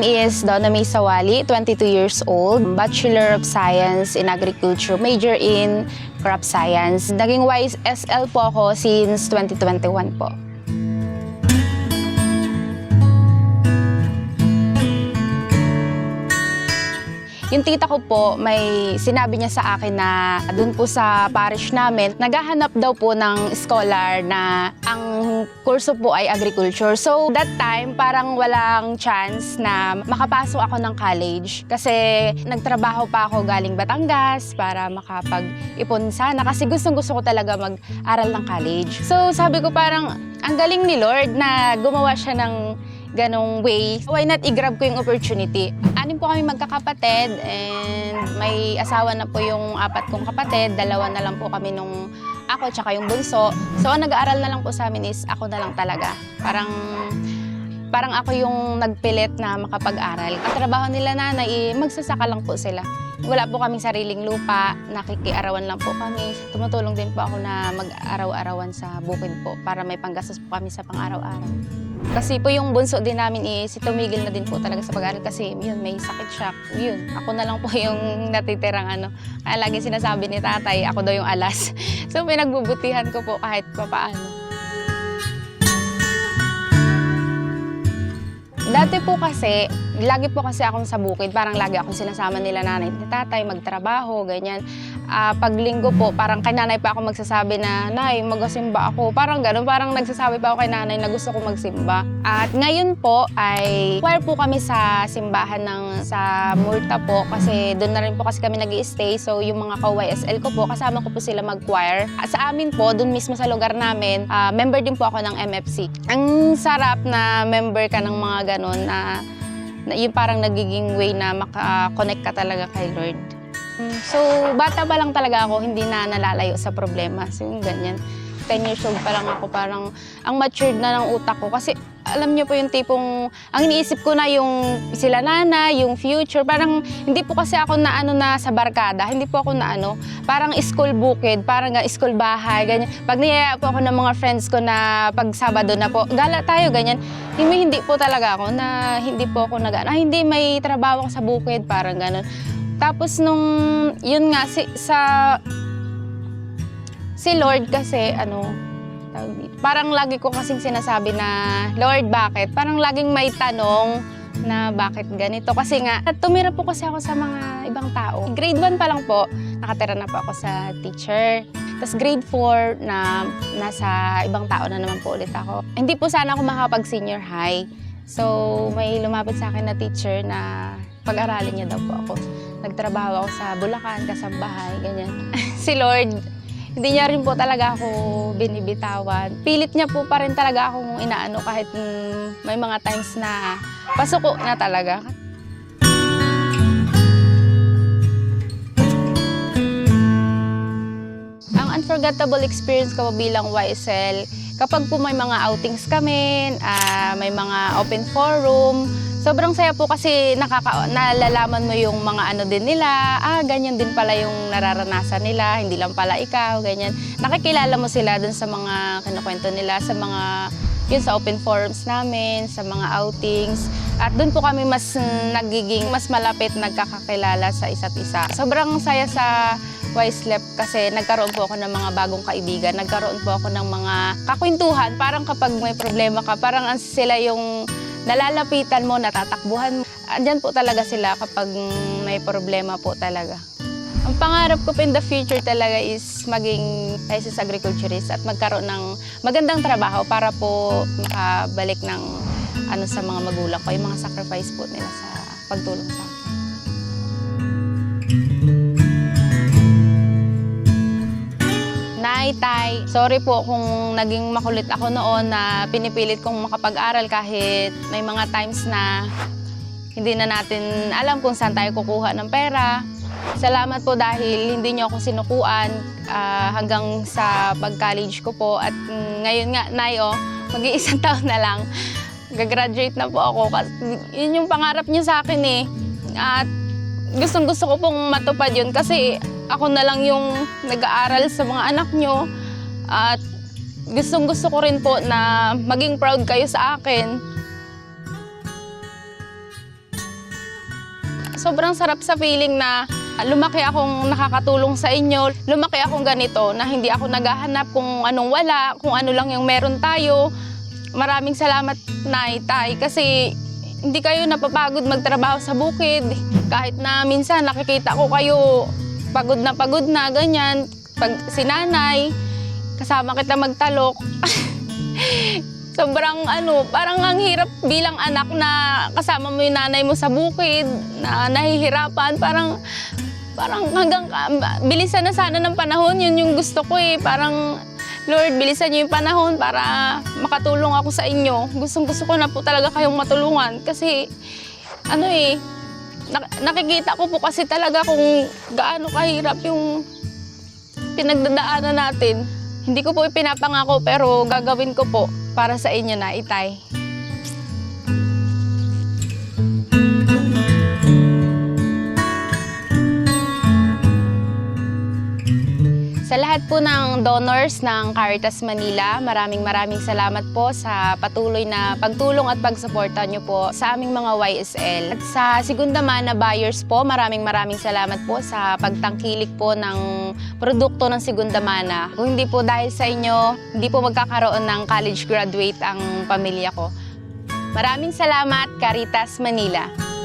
name is Donna May Sawali, 22 years old, Bachelor of Science in Agriculture, major in Crop Science. Naging YSL po ako since 2021 po. Yung tita ko po, may sinabi niya sa akin na doon po sa parish namin, naghahanap daw po ng scholar na ang kurso po ay agriculture. So that time, parang walang chance na makapasok ako ng college kasi nagtrabaho pa ako galing Batangas para makapag-ipon sana kasi gustong gusto ko talaga mag-aral ng college. So sabi ko parang ang galing ni Lord na gumawa siya ng ganong way. Why not i-grab ko yung opportunity? Anim po kami magkakapatid and may asawa na po yung apat kong kapatid. Dalawa na lang po kami nung ako tsaka yung bunso. So ang nag-aaral na lang po sa amin is ako na lang talaga. Parang parang ako yung nagpilit na makapag-aral. Ang trabaho nila nanay, eh, magsasaka lang po sila. Wala po kaming sariling lupa, nakikiarawan lang po kami. Tumutulong din po ako na mag-araw-arawan sa bukid po para may panggastos po kami sa pang-araw-araw. Kasi po yung bunso din namin is tumigil na din po talaga sa pag-aaral kasi yun, may sakit siya. Yun, ako na lang po yung natitirang ano. Kaya lagi sinasabi ni tatay, ako daw yung alas. So pinagbubutihan ko po kahit papaano. Dati po kasi, lagi po kasi akong sa bukid, parang lagi akong sinasama nila nanay at tatay, magtrabaho, ganyan. Ah, pag linggo po, parang kay nanay pa ako magsasabi na, Nay, magasimba ako. Parang gano'n, parang nagsasabi pa ako kay nanay na gusto ko magsimba. At ngayon po ay choir po kami sa simbahan ng sa Murta po kasi doon na rin po kasi kami nag stay So yung mga ka-YSL ko po, kasama ko po sila mag-choir. Sa amin po, doon mismo sa lugar namin, ah, member din po ako ng MFC. Ang sarap na member ka ng mga gano'n na, na yung parang nagiging way na maka-connect ka talaga kay Lord. So, bata pa lang talaga ako, hindi na nalalayo sa problema. So, yung ganyan. 10 years old pa lang ako, parang ang matured na ng utak ko. Kasi alam niyo po yung tipong, ang iniisip ko na yung sila nana, yung future. Parang hindi po kasi ako na ano na sa barkada, hindi po ako na ano, parang school bukid, parang school bahay, ganyan. Pag niyaya po ako ng mga friends ko na pag Sabado na po, gala tayo, ganyan. Hindi, hindi po talaga ako na hindi po ako nag ah, hindi may trabaho ako sa bukid, parang ganun. Tapos nung, yun nga, si, sa, si Lord kasi, ano, parang lagi ko kasing sinasabi na, Lord, bakit? Parang laging may tanong na bakit ganito. Kasi nga, tumira po kasi ako sa mga ibang tao. Grade 1 pa lang po, nakatira na po ako sa teacher. Tapos grade 4 na nasa ibang tao na naman po ulit ako. Hindi po sana ako makapag-senior high. So, may lumapit sa akin na teacher na pag-aralin niya daw po ako. Nagtrabaho ako sa Bulacan, kasambahay, ganyan. si Lord, hindi niya rin po talaga ako binibitawan. Pilit niya po pa rin talaga akong inaano kahit may mga times na pasuko na talaga. Ang unforgettable experience ko bilang YSL, kapag po may mga outings kami, ah, may mga open forum, sobrang saya po kasi nakaka nalalaman mo yung mga ano din nila, ah, ganyan din pala yung nararanasan nila, hindi lang pala ikaw, ganyan. Nakikilala mo sila dun sa mga kinukwento nila, sa mga yun sa open forums namin, sa mga outings. At doon po kami mas nagiging mas malapit nagkakakilala sa isa't isa. Sobrang saya sa Wislep kasi nagkaroon po ako ng mga bagong kaibigan. Nagkaroon po ako ng mga kakwentuhan. Parang kapag may problema ka, parang ang sila yung nalalapitan mo, natatakbuhan mo. Andyan po talaga sila kapag may problema po talaga. Ang pangarap ko in the future talaga is maging licensed agriculturist at magkaroon ng magandang trabaho para po makabalik ng ano sa mga magulang ko, yung mga sacrifice po nila sa pagtulong sa akin. Nay, tay, sorry po kung naging makulit ako noon na pinipilit kong makapag-aral kahit may mga times na hindi na natin alam kung saan tayo kukuha ng pera. Salamat po dahil hindi niyo ako sinukuan ah, hanggang sa pag-college ko po. At ngayon nga, Nay, oh, mag-iisang taon na lang. Gagraduate na po ako. Kasi yun yung pangarap niyo sa akin eh. At gustong gusto ko pong matupad yun kasi ako na lang yung nag-aaral sa mga anak niyo. At gustong gusto ko rin po na maging proud kayo sa akin. sobrang sarap sa feeling na lumaki akong nakakatulong sa inyo. Lumaki akong ganito na hindi ako naghahanap kung anong wala, kung ano lang yung meron tayo. Maraming salamat, Nay, Tay, kasi hindi kayo napapagod magtrabaho sa bukid. Kahit na minsan nakikita ko kayo pagod na pagod na, ganyan. Pag sinanay, kasama kita magtalok. Sobrang ano, parang ang hirap bilang anak na kasama mo yung nanay mo sa bukid, na nahihirapan, parang parang hanggang bilisan na sana ng panahon, yun yung gusto ko eh. Parang Lord, bilisan niyo yung panahon para makatulong ako sa inyo. Gustong gusto ko na po talaga kayong matulungan kasi ano eh, nak- nakikita ko po kasi talaga kung gaano kahirap yung pinagdadaanan natin. Hindi ko po ipinapangako pero gagawin ko po para sa inyo na itay. Lahat po ng donors ng Caritas Manila, maraming maraming salamat po sa patuloy na pagtulong at pagsuporta nyo po sa aming mga YSL. At sa Sigundamana buyers po, maraming maraming salamat po sa pagtangkilik po ng produkto ng Sigundamana. Kung hindi po dahil sa inyo, hindi po magkakaroon ng college graduate ang pamilya ko. Maraming salamat, Caritas Manila.